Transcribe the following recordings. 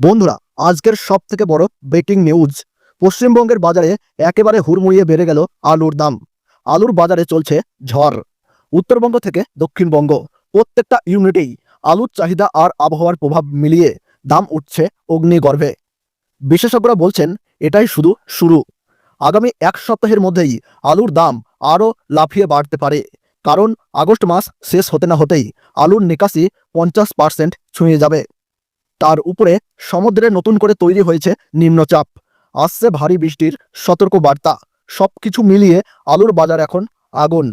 বন্ধুরা, আজকের সব থেকে বড় ব্রেকিং নিউজ পশ্চিমবঙ্গের বাজারে একেবারে হুড়মুড়িয়ে বেড়ে গেল আলুর দাম। আলুর বাজারে চলছে ঝড়। উত্তরবঙ্গ থেকে দক্ষিণবঙ্গ, প্রত্যেকটা ইউনিটেই আলুর চাহিদা আর আবহাওয়ার প্রভাব মিলিয়ে দাম উঠছে অগ্নিগর্ভে। বিশেষজ্ঞরা বলছেন, এটাই শুধু শুরু। আগামী এক সপ্তাহের মধ্যেই আলুর দাম আরও লাফিয়ে বাড়তে পারে। কারণ আগস্ট মাস শেষ হতে না হতেই আলুর নিকাশি পঞ্চাশ পার্সেন্ট ছুঁয়ে যাবে। তার উপরে সমুদ্রে নতুন করে তৈরি হয়েছে নিম্নচাপ। আসছে ভারী বৃষ্টির সতর্ক বার্তা সবকিছু মিলিয়ে আলুর বাজার এখন আগুন।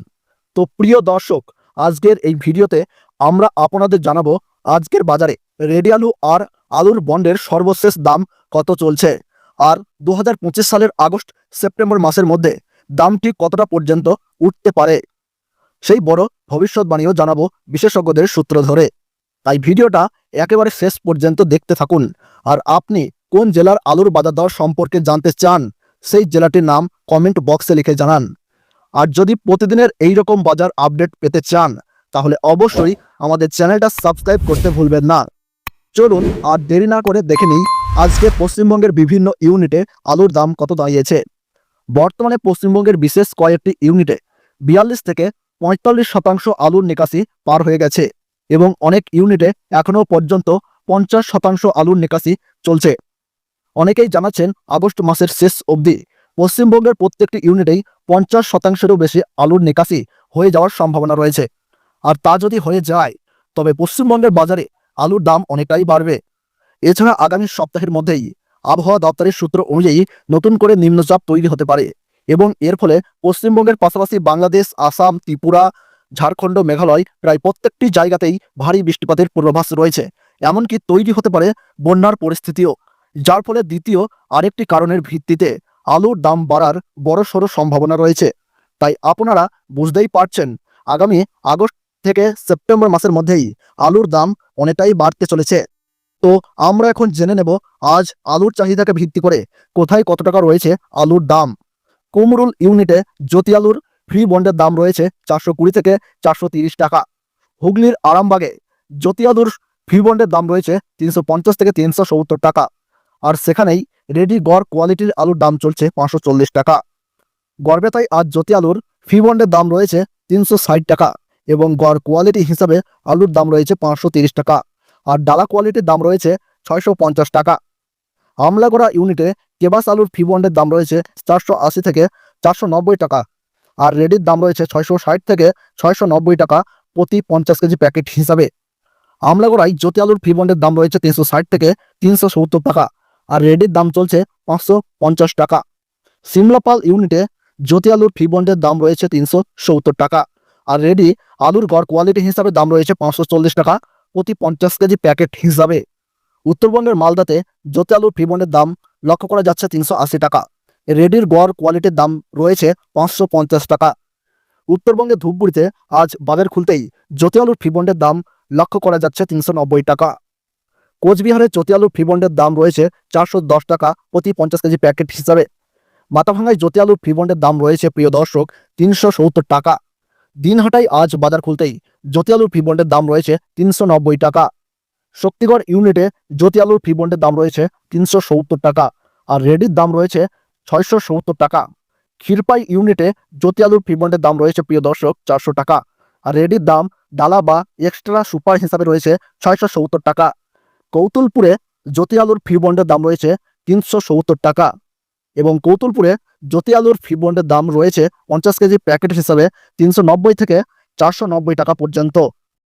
তো প্রিয় দর্শক, আজকের এই ভিডিওতে আমরা আপনাদের জানাব আজকের বাজারে রেডি আলু আর আলুর বন্ডের সর্বশেষ দাম কত চলছে। আর দু হাজার পঁচিশ সালের আগস্ট সেপ্টেম্বর মাসের মধ্যে দামটি কতটা পর্যন্ত উঠতে পারে, সেই বড় ভবিষ্যৎবাণীও জানাব বিশেষজ্ঞদের সূত্র ধরে। তাই ভিডিওটা একেবারে শেষ পর্যন্ত দেখতে থাকুন। আর আপনি কোন জেলার আলুর বাজার দর সম্পর্কে জানতে চান, সেই জেলাটির নাম কমেন্ট বক্সে লিখে জানান। আর যদি প্রতিদিনের এই রকম বাজার আপডেট পেতে চান, তাহলে অবশ্যই আমাদের চ্যানেলটা সাবস্ক্রাইব করতে ভুলবেন না। চলুন আর দেরি না করে দেখে নিই, আজকে পশ্চিমবঙ্গের বিভিন্ন ইউনিটে আলুর দাম কত দাঁড়িয়েছে। বর্তমানে পশ্চিমবঙ্গের বিশেষ কয়েকটি ইউনিটে বিয়াল্লিশ থেকে পঁয়তাল্লিশ শতাংশ আলুর নিকাশি পার হয়ে গেছে। এবং অনেক ইউনিটে এখনও পর্যন্ত পঞ্চাশ শতাংশ আলুর নিকাশি চলছে। অনেকেই জানাচ্ছেন আগস্ট মাসের শেষ অবধি পশ্চিমবঙ্গের প্রত্যেকটি ইউনিটেই পঞ্চাশ শতাংশেরও বেশি আলুর নিকাশি হয়ে যাওয়ার সম্ভাবনা রয়েছে। আর তা যদি হয়ে যায়, তবে পশ্চিমবঙ্গের বাজারে আলুর দাম অনেকটাই বাড়বে। এছাড়া আগামী সপ্তাহের মধ্যেই আবহাওয়া দপ্তরের সূত্র অনুযায়ী নতুন করে নিম্নচাপ তৈরি হতে পারে এবং এর ফলে পশ্চিমবঙ্গের পাশাপাশি বাংলাদেশ, আসাম, ত্রিপুরা ঝাড়খণ্ড মেঘালয় প্রায় প্রত্যেকটি জায়গাতেই ভারী বৃষ্টিপাতের পূর্বাভাস রয়েছে, এমনকি তৈরি হতে পারে বন্যার পরিস্থিতিও, যার ফলে দ্বিতীয় আরেকটি কারণের ভিত্তিতে আলুর দাম বাড়ার বড়সড় সম্ভাবনা রয়েছে। তাই আপনারা বুঝতেই পারছেন, আগামী আগস্ট থেকে সেপ্টেম্বর মাসের মধ্যেই আলুর দাম অনেকটাই বাড়তে চলেছে। তো আমরা এখন জেনে নেব, আজ আলুর চাহিদাকে ভিত্তি করে কোথায় কত টাকা রয়েছে আলুর দাম। কুমরুল ইউনিটে জ্যোতি আলুর ফ্রি বন্ডের দাম রয়েছে চারশো কুড়ি থেকে চারশো তিরিশ টাকা। হুগলির আরামবাগে জ্যোতি আলুর ফ্রি বন্ডের দাম রয়েছে তিনশো পঞ্চাশ থেকে তিনশো সত্তর টাকা আর সেখানেই রেডি গড় কোয়ালিটির আলুর দাম চলছে পাঁচশো চল্লিশ টাকা। গড়বেতায় আজ জ্যোতি আলুর ফ্রি বন্ডের দাম রয়েছে তিনশো ষাট টাকা এবং গড় কোয়ালিটি হিসাবে আলুর দাম রয়েছে পাঁচশো তিরিশ টাকা আর ডালা কোয়ালিটির দাম রয়েছে ছয়শো পঞ্চাশ টাকা। আমলাগড়া ইউনিটে কেবাস আলুর ফি বন্ডের দাম রয়েছে চারশো আশি থেকে চারশো নব্বই টাকা আর রেডির দাম রয়েছে ছয়শো ষাট থেকে ছয়শো নব্বই টাকা প্রতি পঞ্চাশ কেজি প্যাকেট হিসাবে। আমলাগড়ায় জ্যোতি আলুর ফি বন্ডের দাম রয়েছে তিনশো ষাট থেকে তিনশো সত্তর টাকা আর রেডির দাম চলছে পাঁচশো পঞ্চাশ টাকা। সিমলাপাল ইউনিটে জ্যোতি আলুর ফি বন্ডের দাম রয়েছে তিনশো সত্তর টাকা আর রেডি আলুর গড় কোয়ালিটি হিসাবে দাম রয়েছে পাঁচশো চল্লিশ টাকা প্রতি পঞ্চাশ কেজি প্যাকেট হিসাবে। উত্তরবঙ্গের মালদাতে জ্যোতি আলুর ফি বন্ডের দাম লক্ষ্য করা যাচ্ছে তিনশো আশি টাকা। রেডির গড় কোয়ালিটির দাম রয়েছে পাঁচশো পঞ্চাশ টাকা। উত্তরবঙ্গের ধূপগুড়িতে আজ বাজার খুলতেই জ্যোতি আলুর ফি দাম লক্ষ্য করা যাচ্ছে তিনশো নব্বই টাকা। কোচবিহারে জ্যোতি আলুর ফি দাম রয়েছে চারশো দশ টাকা প্রতি পঞ্চাশ কেজি প্যাকেট হিসাবে। মাথাভাঙ্গায় জ্যোতি আলুর ফি দাম রয়েছে প্রিয় দর্শক তিনশো সত্তর টাকা। দিনহাটায় আজ বাজার খুলতেই জ্যোতি আলুর ফি দাম রয়েছে তিনশো নব্বই টাকা। শক্তিগড় ইউনিটে জ্যোতি আলুর ফি দাম রয়েছে তিনশো সত্তর টাকা। আর রেডির দাম রয়েছে ছয়শো সত্তর টাকা। ক্ষীরপাই ইউনিটে জ্যোতি আলুর ফি বন্ডের দাম রয়েছে, প্রিয় দর্শক, চারশো টাকা। আর রেডির দাম ডালা বা এক্সট্রা সুপার হিসাবে রয়েছে, ছয়শো সত্তর টাকা। কৌতুলপুরে জ্যোতি আলুর ফি বন্ডের দাম রয়েছে, তিনশো সত্তর টাকা। এবং কৌতুলপুরে জ্যোতি আলুর ফি বন্ডের দাম রয়েছে, পঞ্চাশ কেজি প্যাকেট হিসাবে তিনশো নব্বই থেকে চারশো নব্বই টাকা পর্যন্ত।